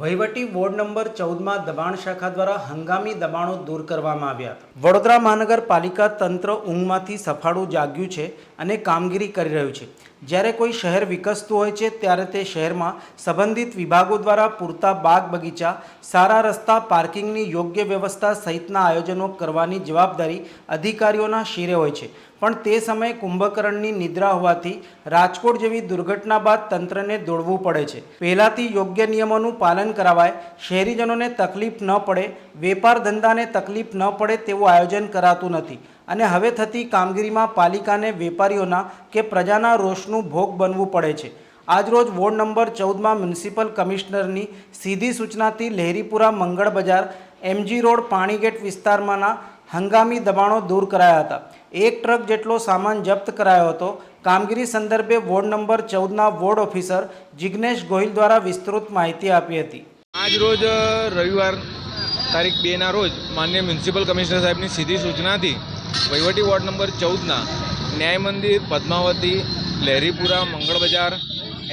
વહીવટી ward number ચૌદમાં દબાણ શાખા દ્વારા હંગામી દબાણો દૂર કરવામાં આવ્યા હતા. વડોદરા મહાનગરપાલિકા તંત્ર ઊંઘમાંથી સફાળું જાગ્યું છે અને કામગીરી કરી રહ્યું છે. જ્યારે કોઈ શહેર વિકસતું હોય છે, ત્યારે તે શહેરમાં સંબંધિત વિભાગો દ્વારા પૂરતા બાગ બગીચા, સારા રસ્તા, પાર્કિંગની યોગ્ય વ્યવસ્થા સહિતના આયોજનો કરવાની જવાબદારી અધિકારીઓના શિરે હોય છે. પણ તે સમયે કુંભકર્ણની નિદ્રા હોવાથી રાજકોટ જેવી દુર્ઘટના બાદ તંત્રને દોડવું પડે છે. પહેલાંથી યોગ્ય નિયમોનું પાલન કરાવાય, શહેરીજનોને તકલીફ ન પડે, વેપાર ધંધાને તકલીફ ન પડે તેવું આયોજન કરાતું નથી. અને હવે થતી કામગીરીમાં પાલિકાને વેપારીઓના કે પ્રજાના રોષનું ભોગ બનવું પડે છે. આજરોજ વોર્ડ નંબર ચૌદમાં મ્યુનિસિપલ કમિશનરની સીધી સૂચનાથી લહેરીપુરા મંગળ બજાર, એમજી રોડ, પાણીગેટ વિસ્તારમાંના હંગામી દબાણો દૂર કરાયા હતા. એક ટ્રક જેટલો સામાન જપ્ત કરાયો હતો. કામગીરી સંદર્ભે વોર્ડ નંબર ચૌદના વોર્ડ ઓફિસર જિગ્નેશ ગોહિલ દ્વારા વિસ્તૃત માહિતી આપી હતી. આજ રોજ રવિવાર તારીખ બેના રોજ માન્ય મ્યુનિસિપલ કમિશનર સાહેબની સીધી સૂચનાથી વહીવટી વોર્ડ નંબર ચૌદના ન્યાય મંદિર પદ્માવતી લહેરીપુરા મંગળ બજાર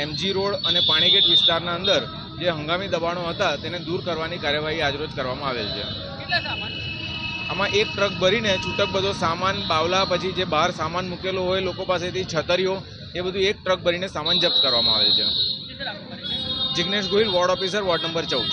એમજી રોડ અને પાણીગેટ વિસ્તારના અંદર જે હંગામી દબાણો હતા તેને દૂર કરવાની કાર્યવાહી આજરોજ કરવામાં આવેલ છે. આમાં એક ટ્રક ભરીને છૂટક બધો સામાન બાવલા પછી જે બહાર સામાન મૂકેલો હોય લોકો પાસેથી છતરીઓ એ બધું એક ટ્રક ભરીને સામાન જપ્ત કરવામાં આવેલ છે? Jignesh Gohil ward officer ward number ચૌદ.